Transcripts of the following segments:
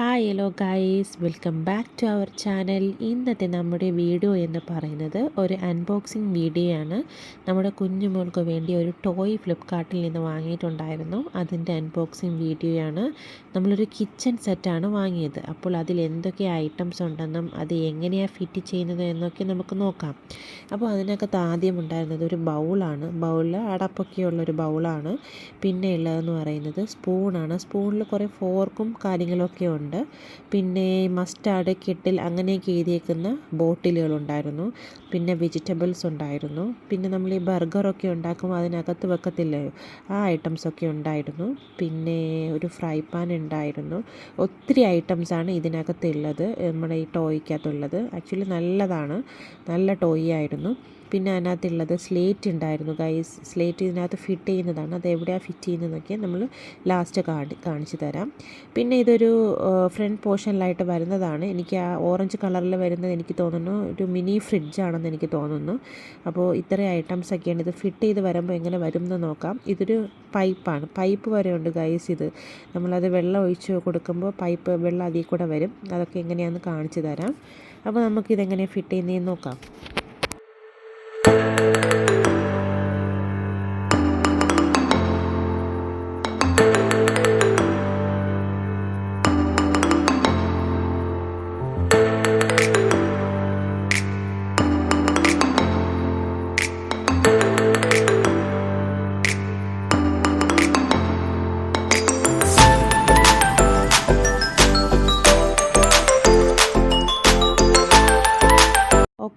Hi hello guys welcome back to our channel ഇന്നത്തെ നമ്മുടെ video എന്ന് പറയുന്നത് ഒരു അൺബോക്സിങ് വീഡിയോ ആണ്. നമ്മുടെ കുഞ്ഞുമോൾക്ക് വേണ്ടി ഒരു ടോയ് ഫ്ലിപ്കാർട്ടിൽ നിന്ന് വാങ്ങിയിട്ടുണ്ടായിരുന്നു. അതിന്റെ അൺബോക്സിങ് വീഡിയോയാണ് നമ്മളൊരു കിച്ചൺ സെറ്റാണ് വാങ്ങിയത്. അപ്പോൾ അതിൽ എന്തൊക്കെ ഐറ്റംസ് ഉണ്ടെന്നും അത് എങ്ങനെയാണ് ഫിറ്റ് ചെയ്യുന്നത് എന്നൊക്കെ നമുക്ക് നോക്കാം. അപ്പോൾ അതിനകത്ത് ആദ്യം ഉണ്ടായിരുന്നത് ഒരു ബൗളാണ് ബൗളിൽ അടപ്പൊക്കെയുള്ളൊരു ബൗളാണ് പിന്നെ ഉള്ളതെന്ന് പറയുന്നത് സ്പൂണാണ് സ്പൂണിൽ കുറേ ഫോർക്കും കാര്യങ്ങളൊക്കെ ഉണ്ട്. പിന്നെ മസ്റ്റാർഡ് കിട്ടിൽ അങ്ങനെയൊക്കെ എഴുതിയേക്കുന്ന ബോട്ടിലുകളുണ്ടായിരുന്നു. പിന്നെ വെജിറ്റബിൾസ് ഉണ്ടായിരുന്നു. പിന്നെ നമ്മൾ ഈ ബർഗറൊക്കെ ഉണ്ടാക്കുമ്പോൾ അതിനകത്ത് വെക്കത്തില്ലേ? ആ ഐറ്റംസൊക്കെ ഉണ്ടായിരുന്നു. പിന്നെ ഒരു ഫ്രൈ പാൻ ഉണ്ടായിരുന്നു. ഒത്തിരി ഐറ്റംസാണ് ഇതിനകത്തുള്ളത്. നമ്മുടെ ഈ ടോയ്ക്കകത്തുള്ളത് ആക്ച്വലി നല്ലതാണ്. നല്ല ടോയ് ആയിരുന്നു. പിന്നെ അതിനകത്തുള്ളത് സ്ലേറ്റ് ഉണ്ടായിരുന്നു ഗൈസ് സ്ലേറ്റ് ഇതിനകത്ത് ഫിറ്റ് ചെയ്യുന്നതാണ്. അത് എവിടെയാണ് ഫിറ്റ് ചെയ്യുന്നതെന്നൊക്കെ നമ്മൾ ലാസ്റ്റ് കാണി കാണിച്ചു തരാം. പിന്നെ ഇതൊരു ഫ്രണ്ട് പോർഷനിലായിട്ട് വരുന്നതാണ്. എനിക്ക് ആ ഓറഞ്ച് കളറിൽ വരുന്നത് എനിക്ക് തോന്നുന്നു ഒരു മിനി ഫ്രിഡ്ജ് ആണെന്ന് എനിക്ക് തോന്നുന്നു. അപ്പോൾ ഇത്രയും ഐറ്റംസ് ഒക്കെയാണ് ഇത് ഫിറ്റ് ചെയ്ത് വരുമ്പോൾ എങ്ങനെ വരും എന്ന് നോക്കാം. ഇതൊരു പൈപ്പാണ് പൈപ്പ് വരെ ഉണ്ട് ഗൈസ് ഇത്. നമ്മളത് വെള്ളം ഒഴിച്ച് കൊടുക്കുമ്പോൾ പൈപ്പ് വെള്ളം അതിൽ കൂടെ വരും. അതൊക്കെ എങ്ങനെയാണെന്ന് കാണിച്ചു തരാം. അപ്പോൾ നമുക്കിതെങ്ങനെ ഫിറ്റ് ചെയ്യുന്നതെന്ന് നോക്കാം.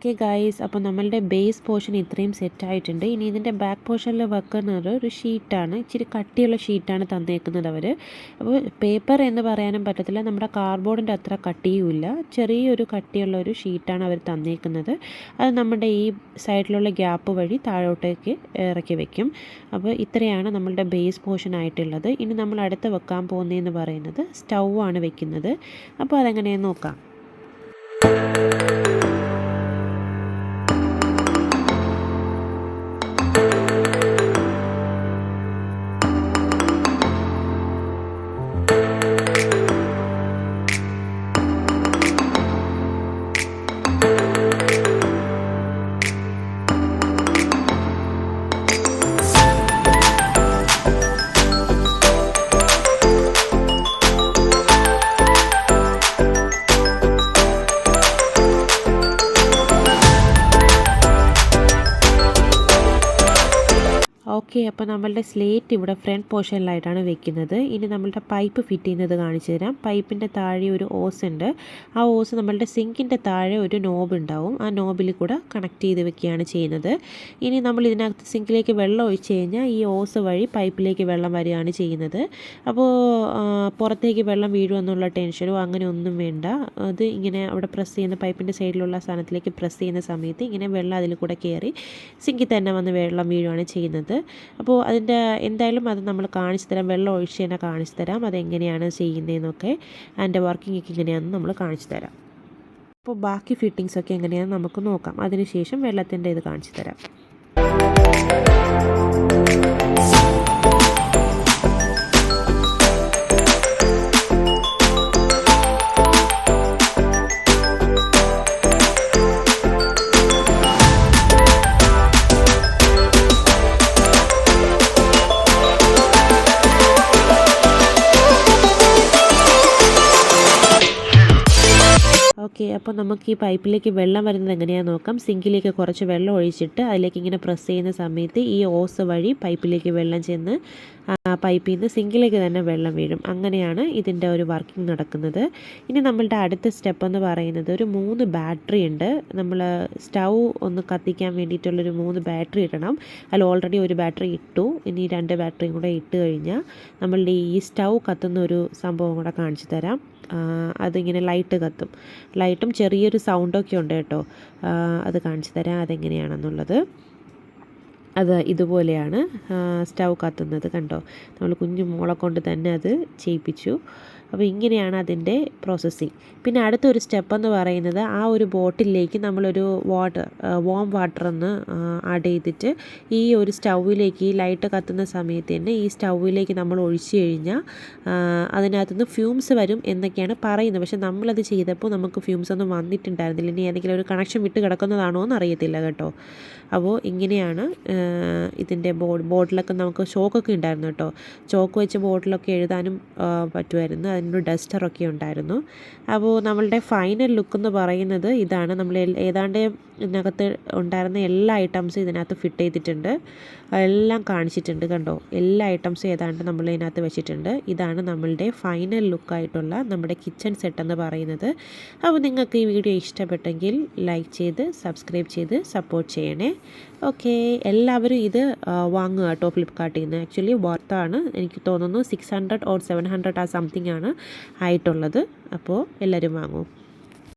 ഓക്കെ ഗൈസ് അപ്പോൾ നമ്മളുടെ ബേസ് പോർഷൻ ഇത്രയും സെറ്റ് ആയിട്ടുണ്ട്. ഇനി ഇതിന്റെ ബാക്ക് പോർഷനിൽ വെക്കുന്നത് ഒരു ഷീറ്റാണ് ഇച്ചിരി കട്ടിയുള്ള ഷീറ്റാണ് തന്നേക്കുന്നത് അവർ അപ്പോൾ പേപ്പർ എന്ന് പറയാനും പറ്റത്തില്ല. നമ്മുടെ കാർഡ്ബോർഡിന്റെ അത്ര കട്ടിയുമില്ല ചെറിയൊരു കട്ടിയുള്ള ഒരു ഷീറ്റാണ് അവർ തന്നേക്കുന്നത്. അത് നമ്മുടെ ഈ സൈഡിലുള്ള ഗ്യാപ്പ് വഴി താഴോട്ടേക്ക് ഇറക്കി വെക്കും. അപ്പോൾ ഇത്രയാണ് നമ്മളുടെ ബേസ് പോർഷൻ ആയിട്ടുള്ളത്. ഇനി നമ്മൾ അടുത്ത് വെക്കാൻ പോകുന്നതെന്ന് പറയുന്നത് സ്റ്റൗ ആണ് വെക്കുന്നത്. അപ്പോൾ അതെങ്ങനെയെന്ന് നോക്കാം. ഓക്കെ അപ്പോൾ നമ്മളുടെ സ്ലേറ്റ് ഇവിടെ ഫ്രണ്ട് പോർഷനിലായിട്ടാണ് വെക്കുന്നത്. ഇനി നമ്മളുടെ പൈപ്പ് ഫിറ്റ് ചെയ്യുന്നത് കാണിച്ചു തരാം. പൈപ്പിന്റെ താഴെ ഒരു ഓസ് ഉണ്ട്. ആ ഓസ് നമ്മളുടെ സിങ്കിന്റെ താഴെ ഒരു നോബ് ഉണ്ടാവും. ആ നോബിൽ കൂടെ കണക്ട് ചെയ്ത് വെക്കുകയാണ് ചെയ്യുന്നത്. ഇനി നമ്മൾ ഇതിനകത്ത് സിങ്കിലേക്ക് വെള്ളം ഒഴിച്ച് കഴിഞ്ഞാൽ ഈ ഓസ് വഴി പൈപ്പിലേക്ക് വെള്ളം വരികയാണ് ചെയ്യുന്നത്. അപ്പോൾ പുറത്തേക്ക് വെള്ളം വീഴുമെന്നുള്ള ടെൻഷനോ അങ്ങനെ ഒന്നും വേണ്ട. അത് ഇങ്ങനെ അവിടെ പ്രസ് ചെയ്യുന്ന പൈപ്പിന്റെ സൈഡിലുള്ള സാധനത്തിലേക്ക് പ്രസ് ചെയ്യുന്ന സമയത്ത് ഇങ്ങനെ വെള്ളം അതിൽ കൂടെ കയറി സിങ്കിൽ തന്നെ വന്ന് വെള്ളം വീഴുകയാണ് ചെയ്യുന്നത്. അപ്പോൾ അതിന്റെ എന്തായാലും അത് നമ്മൾ കാണിച്ചു തരാം. വെള്ളം ഒഴിച്ച് തന്നെ കാണിച്ചു തരാം. അതെങ്ങനെയാണ് ചെയ്യുന്നതെന്നൊക്കെ അതിന്റെ വർക്കിംഗ് ഒക്കെ എങ്ങനെയാണെന്ന് നമ്മൾ കാണിച്ചു തരാം. അപ്പോൾ ബാക്കി ഫിറ്റിങ്സ് ഒക്കെ എങ്ങനെയാണെന്ന് നമുക്ക് നോക്കാം. അതിനുശേഷം വെള്ളത്തിന്റെ ഇത് കാണിച്ചു തരാം. ഓക്കെ അപ്പോൾ നമുക്ക് ഈ പൈപ്പിലേക്ക് വെള്ളം വരുന്നത് എങ്ങനെയാണെന്ന് നോക്കാം. സിങ്കിലേക്ക് കുറച്ച് വെള്ളം ഒഴിച്ചിട്ട് അതിലേക്ക് ഇങ്ങനെ പ്രസ് ചെയ്യുന്ന സമയത്ത് ഈ ഓസ് വഴി പൈപ്പിലേക്ക് വെള്ളം ചെന്ന് പൈപ്പിൽ നിന്ന് സിങ്കിലേക്ക് തന്നെ വെള്ളം വീഴും. അങ്ങനെയാണ് ഇതിന്റെ ഒരു വർക്കിംഗ് നടക്കുന്നത്. ഇനി നമ്മളുടെ അടുത്ത സ്റ്റെപ്പ് എന്ന് പറയുന്നത് ഒരു മൂന്ന് ബാറ്ററി ഉണ്ട്. നമ്മൾ സ്റ്റൗ ഒന്ന് കത്തിക്കാൻ വേണ്ടിയിട്ടുള്ളൊരു മൂന്ന് ബാറ്ററി ഇടണം. അതിൽ ഓൾറെഡി ഒരു ബാറ്ററി ഇട്ടു. ഇനി രണ്ട് ബാറ്ററിയും കൂടെ ഇട്ട് കഴിഞ്ഞാൽ നമ്മളുടെ ഈ സ്റ്റൗ കത്തുന്ന ഒരു സംഭവം കൂടെ കാണിച്ചു തരാം. അതിങ്ങനെ ലൈറ്റ് കത്തും. ലൈറ്റും ചെറിയൊരു സൗണ്ടൊക്കെ ഉണ്ട് കേട്ടോ. അത് കാണിച്ചു തരാം അതെങ്ങനെയാണെന്നുള്ളത്. അത് ഇതുപോലെയാണ് സ്റ്റൗ കത്തുന്നത് കണ്ടോ? നമ്മൾ കുഞ്ഞു മോളെ കൊണ്ട് തന്നെ അത് ചെയ്യിപ്പിച്ചു. അപ്പോൾ ഇങ്ങനെയാണ് അതിന്റെ പ്രോസസ്സിങ്. പിന്നെ അടുത്തൊരു സ്റ്റെപ്പ് എന്ന് പറയുന്നത് ആ ഒരു ബോട്ടിലേക്ക് നമ്മളൊരു വാട്ടർ വോം വാട്ടർ ഒന്ന് ആഡ് ചെയ്തിട്ട് ഈ ഒരു സ്റ്റൗവിലേക്ക് ലൈറ്റ് കത്തുന്ന സമയത്ത് തന്നെ ഈ സ്റ്റൗവിലേക്ക് നമ്മൾ ഒഴിച്ചു കഴിഞ്ഞാൽ അതിനകത്തുനിന്ന് ഫ്യൂംസ് വരും എന്നൊക്കെയാണ് പറയുന്നത്. പക്ഷെ നമ്മളത് ചെയ്തപ്പോൾ നമുക്ക് ഫ്യൂംസ് ഒന്നും വന്നിട്ടുണ്ടായിരുന്നില്ല. ഇനി ഏതെങ്കിലും ഒരു കണക്ഷൻ വിട്ട് കിടക്കുന്നതാണോ എന്ന് അറിയത്തില്ല കേട്ടോ. അപ്പോൾ ഇങ്ങനെയാണ് ഇതിന്റെ ബോർഡ് ബോർഡിലൊക്കെ നമുക്ക് ചോക്കൊക്കെ ഉണ്ടായിരുന്നു കേട്ടോ. ചോക്ക് വെച്ച് ബോർഡിലൊക്കെ എഴുതാനും പറ്റുമായിരുന്നു. അതിനൊരു ഡസ്റ്ററൊക്കെ ഉണ്ടായിരുന്നു. അപ്പോൾ നമ്മളുടെ ഫൈനൽ ലുക്ക് എന്ന് പറയുന്നത് ഇതാണ്. നമ്മൾ ഏതാണ്ട് ഇതിനകത്ത് ഉണ്ടായിരുന്ന എല്ലാ ഐറ്റംസും ഇതിനകത്ത് ഫിറ്റ് ചെയ്തിട്ടുണ്ട്. എല്ലാം കാണിച്ചിട്ടുണ്ട് കണ്ടോ? എല്ലാ ഐറ്റംസും ഏതാണ്ട് നമ്മൾ ഇതിനകത്ത് വെച്ചിട്ടുണ്ട്. ഇതാണ് നമ്മളുടെ ഫൈനൽ ലുക്കായിട്ടുള്ള നമ്മുടെ കിച്ചൺ സെറ്റ് എന്ന് പറയുന്നത്. അപ്പോൾ നിങ്ങൾക്ക് ഈ വീഡിയോ ഇഷ്ടപ്പെട്ടെങ്കിൽ ലൈക്ക് ചെയ്ത് സബ്സ്ക്രൈബ് ചെയ്ത് സപ്പോർട്ട് ചെയ്യണേ. ഓക്കെ എല്ലാവരും ഇത് വാങ്ങുക കേട്ടോ ഫ്ലിപ്കാർട്ടിൽ നിന്ന്. ആക്ച്വലി വർത്താണ് എനിക്ക് തോന്നുന്നു six hundred or seven hundred ആ സംതിങ് ആണ് ആയിട്ടുള്ളത്. അപ്പോൾ എല്ലാവരും വാങ്ങും.